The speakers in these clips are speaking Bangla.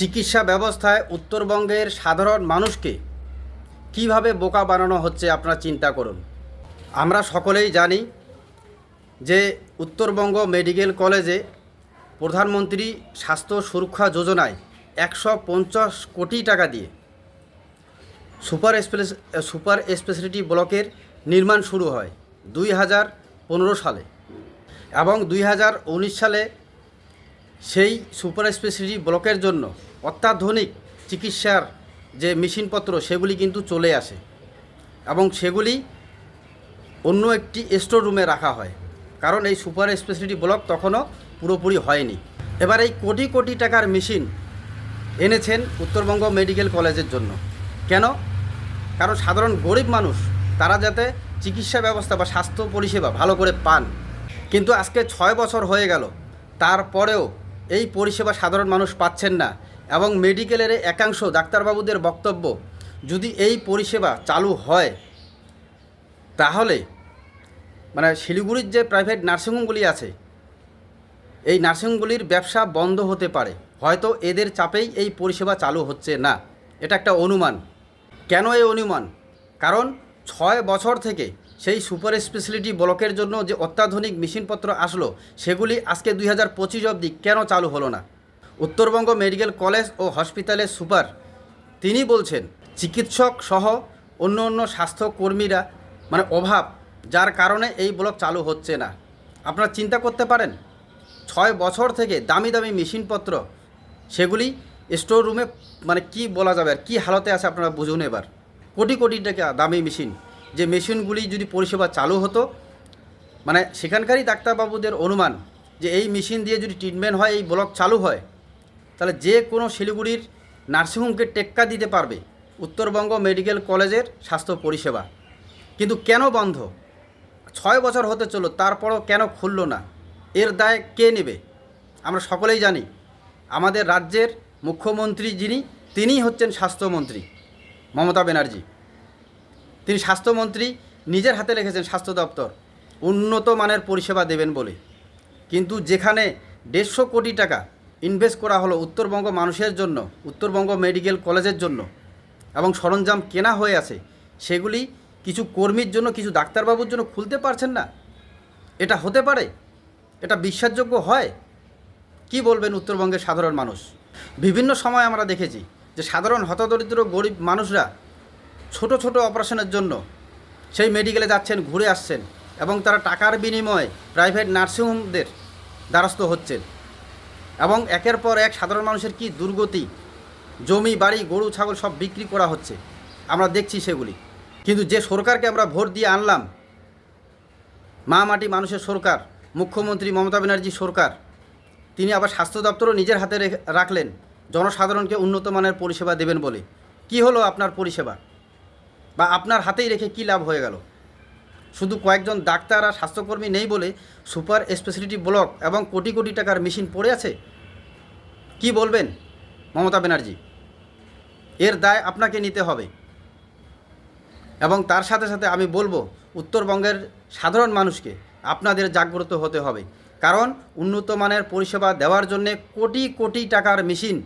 চিকিৎসা ব্যবস্থায় উত্তরবঙ্গের সাধারণ মানুষকে কীভাবে বোকা বানানো হচ্ছে আপনারা চিন্তা করুন। আমরা সকলেই জানি যে উত্তরবঙ্গ মেডিকেল কলেজে প্রধানমন্ত্রী স্বাস্থ্য সুরক্ষা যোজনায় একশো পঞ্চাশ কোটি টাকা দিয়ে সুপার স্পেস সুপার স্পেশালিটি ব্লকের নির্মাণ শুরু হয় দুই হাজার পনেরো সালে এবং দুই হাজার উনিশ সালে সেই সুপার স্পেশালিটি ব্লকের জন্য অত্যাধুনিক চিকিৎসার যে মেশিনপত্র, সেগুলি কিন্তু চলে আসে এবং সেগুলি অন্য একটি স্টোর রুমে রাখা হয়। কারণ এই সুপার স্পেশালিটি ব্লক তখনও পুরোপুরি হয়নি। এবার এই কোটি কোটি টাকার মেশিন এনেছেন উত্তরবঙ্গ মেডিকেল কলেজের জন্য। কেন? কারণ সাধারণ গরিব মানুষ, তারা যাতে চিকিৎসা ব্যবস্থা বা স্বাস্থ্য পরিষেবা ভালো করে পান। কিন্তু আজকে ছয় বছর হয়ে গেল, তারপরেও এই পরিষেবা সাধারণ মানুষ পাচ্ছেন না। এবং মেডিকেলের একাংশ ডাক্তারবাবুদের বক্তব্য, যদি এই পরিষেবা চালু হয়, তাহলে মানে শিলিগুড়ির যে প্রাইভেট নার্সিংহোমগুলি আছে, এই নার্সিংহোমগুলির ব্যবসা বন্ধ হতে পারে। হয়তো এদের চাপেই এই পরিষেবা চালু হচ্ছে না। এটা একটা অনুমান। কেন এই অনুমান? কারণ ছয় বছর থেকে সেই সুপার স্পেশালিটি ব্লকের জন্য যে অত্যাধুনিক মেশিনপত্র আসলো, সেগুলি আজকে দুই হাজার পঁচিশ অবধি কেন চালু হলো না? উত্তরবঙ্গ মেডিকেল কলেজ ও হসপিটালের সুপার। তিনি বলছেন, চিকিৎসক সহ অন্য অন্য স্বাস্থ্যকর্মীরা মানে অভাব, যার কারণে এই ব্লক চালু হচ্ছে না। আপনারা চিন্তা করতে পারেন, ছয় বছর থেকে দামি দামি মেশিনপত্র, সেগুলি স্টোর রুমে মানে কি বলা যাবে আর কী হালতে আছে আপনারা বুঝুন এবার। কোটি কোটি টাকা দামি মেশিন, যে মেশিনগুলি যদি পরিষেবা চালু হতো মানে সেখানকারই ডাক্তারবাবুদের অনুমান যে এই মেশিন দিয়ে যদি ট্রিটমেন্ট হয়, এই ব্লক চালু হয় তাহলে যে কোনো শিলিগুড়ির নার্সিংহোমকে টেক্কা দিতে পারবে উত্তরবঙ্গ মেডিকেল কলেজের স্বাস্থ্য পরিষেবা। কিন্তু কেন বন্ধ? ছয় বছর হতে চলো তারপরও কেন খুললো না? এর দায় কে নেবে? আমরা সকলেই জানি, আমাদের রাজ্যের মুখ্যমন্ত্রী যিনি তিনিই হচ্ছেন স্বাস্থ্যমন্ত্রী মমতা ব্যানার্জি। তিনি স্বাস্থ্যমন্ত্রী, নিজের হাতে রেখেছেন স্বাস্থ্য দপ্তর, উন্নত মানের পরিষেবা দেবেন বলে। কিন্তু যেখানে দেড়শো কোটি টাকা ইনভেস্ট করা হলো উত্তরবঙ্গ মানুষের জন্য, উত্তরবঙ্গ মেডিকেল কলেজের জন্য এবং সরঞ্জাম কেনা হয়ে আছে। সেগুলি কিছু কর্মীর জন্য, কিছু ডাক্তারবাবুর জন্য খুলতে পারছেন না। এটা হতে পারে? এটা বিশ্বাসযোগ্য হয়? কি বলবেন উত্তরবঙ্গের সাধারণ মানুষ? বিভিন্ন সময় আমরা দেখেছি যে সাধারণ হতদরিদ্র গরিব মানুষরা ছোট ছোট অপারেশনের জন্য সেই মেডিকেলে যাচ্ছেন, ঘুরে আসছেন এবং তারা টাকার বিনিময়ে প্রাইভেট নার্সিংহোমদের দ্বারস্থ হচ্ছেন। এবং একের পর এক সাধারণ মানুষের কি দুর্গতি? জমি, বাড়ি, গরু, ছাগল সব বিক্রি করা হচ্ছে। আমরা দেখছি সেগুলি। কিন্তু যে সরকারকে আমরা ভোট দিয়ে আনলাম, মা মাটি মানুষের সরকার, মুখ্যমন্ত্রী মমতা ব্যানার্জি সরকার, তিনি আবার স্বাস্থ্য দপ্তরও নিজের হাতে রেখে- রাখলেন, জনসাধারণকে উন্নত মানের পরিষেবা দেবেন বলে। কি হলো আপনার পরিষেবা? বা আপনার হাতেই রেখে কি লাভ হয়ে গেল? শুধু কয়েকজন ডাক্তার আর স্বাস্থ্যকর্মী নেই বলে সুপার স্পেশালিটি ব্লক এবং কোটি কোটি টাকার মেশিন পড়ে আছে? কি বলবেন, মমতা ব্যানার্জি? এর দায় আপনাকে নিতে হবে। এবং তার সাথে সাথে আমি বলব, উত্তরবঙ্গের সাধারণ মানুষকে আপনাদের জাগ্রত হতে হবে। কারণ উন্নত মানের পরিষেবা দেওয়ার জন্যে কোটি কোটি টাকার মেশিন,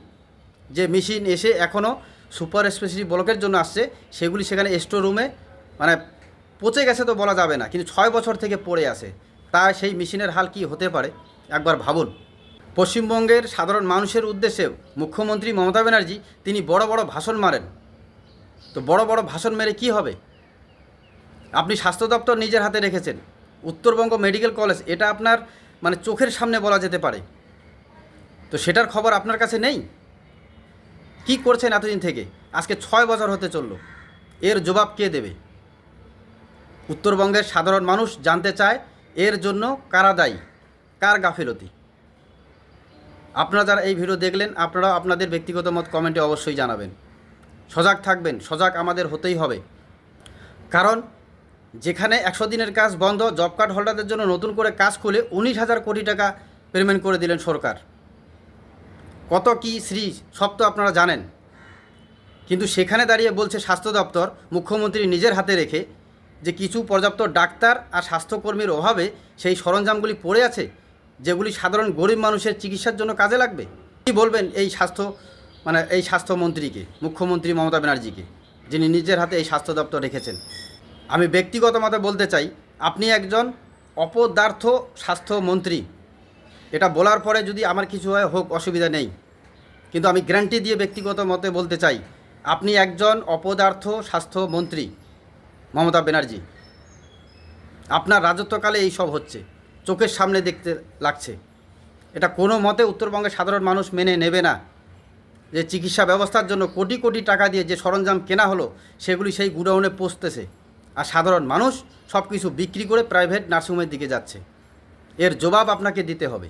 যে মেশিন এসে এখনও সুপার স্পেশালিটি ব্লকের জন্য আসছে, সেগুলি সেখানে স্টোর রুমে মানে পচে গেছে তো বলা যাবে না, কিন্তু ছয় বছর থেকে পড়ে আছে। তা সেই মেশিনের হাল কি হতে পারে, একবার ভাবুন। পশ্চিমবঙ্গের সাধারণ মানুষের উদ্দেশ্যে মুখ্যমন্ত্রী মমতা ব্যানার্জি তিনি বড় বড় ভাষণ মারেন। তো বড় বড় ভাষণ মেরে কি হবে? আপনি স্বাস্থ্য দপ্তর নিজের হাতে রেখেছেন। উত্তরবঙ্গ মেডিকেল কলেজ, এটা আপনার মানে চোখের সামনে বলা যেতে পারে। তো সেটার খবর আপনার কাছে নেই? কি করছেন এতদিন থেকে? আজকে ছয় বছর হতে চলল। এর জবাব কে দেবে? উত্তরবঙ্গের সাধারণ মানুষ জানতে চায়, এর জন্য কারা দায়ী? কার গাফিলতি? আপনারা যারা এই ভিডিও দেখলেন, আপনারা আপনাদের ব্যক্তিগত মত কমেন্টে অবশ্যই জানাবেন। সজাগ থাকবেন, সজাগ আমাদের হতেই হবে। কারণ, যেখানে একশো দিনের কাজ বন্ধ, জব কার্ড হোল্ডারদের জন্য নতুন করে কাজ খুলে উনিশ হাজার কোটি টাকা পেমেন্ট করে দিলেন সরকার। কত কি শ্রী, সব তো আপনারা জানেন। কিন্তু সেখানে দাঁড়িয়ে বলছে স্বাস্থ্য দপ্তর, মুখ্যমন্ত্রী নিজের হাতে রেখে যে কিছু পর্যাপ্ত ডাক্তার আর স্বাস্থ্যকর্মীর অভাবে সেই সরঞ্জামগুলি পড়ে আছে যেগুলি সাধারণ গরিব মানুষের চিকিৎসার জন্য কাজে লাগবে? কি বলবেন এই স্বাস্থ্য মানে এই স্বাস্থ্যমন্ত্রীকে, মুখ্যমন্ত্রী মমতা ব্যানার্জিকে, যিনি নিজের হাতে এই স্বাস্থ্য দপ্তর রেখেছেন? আমি ব্যক্তিগত মতে বলতে চাই, আপনি একজন অপদার্থ স্বাস্থ্যমন্ত্রী। এটা বলার পরে যদি আমার কিছু হয়, হোক, অসুবিধা নেই। কিন্তু আমি গ্যারান্টি দিয়ে ব্যক্তিগত মতে বলতে চাই, আপনি একজন অপদার্থ স্বাস্থ্যমন্ত্রী, মমতা ব্যানার্জি। আপনার রাজত্বকালে এই সব হচ্ছে। চোখের সামনে দেখতে লাগছে। এটা কোনো মতে উত্তরবঙ্গের সাধারণ মানুষ মেনে নেবে না যে চিকিৎসা ব্যবস্থার জন্য কোটি কোটি টাকা দিয়ে যে সরঞ্জাম কেনা হলো, সেগুলি সেই গুডাউনে পৌঁছতেছে। আর সাধারণ মানুষ সব কিছু বিক্রি করে প্রাইভেট নার্সিংহোমের দিকে যাচ্ছে। এর জবাব আপনাকে দিতে হবে।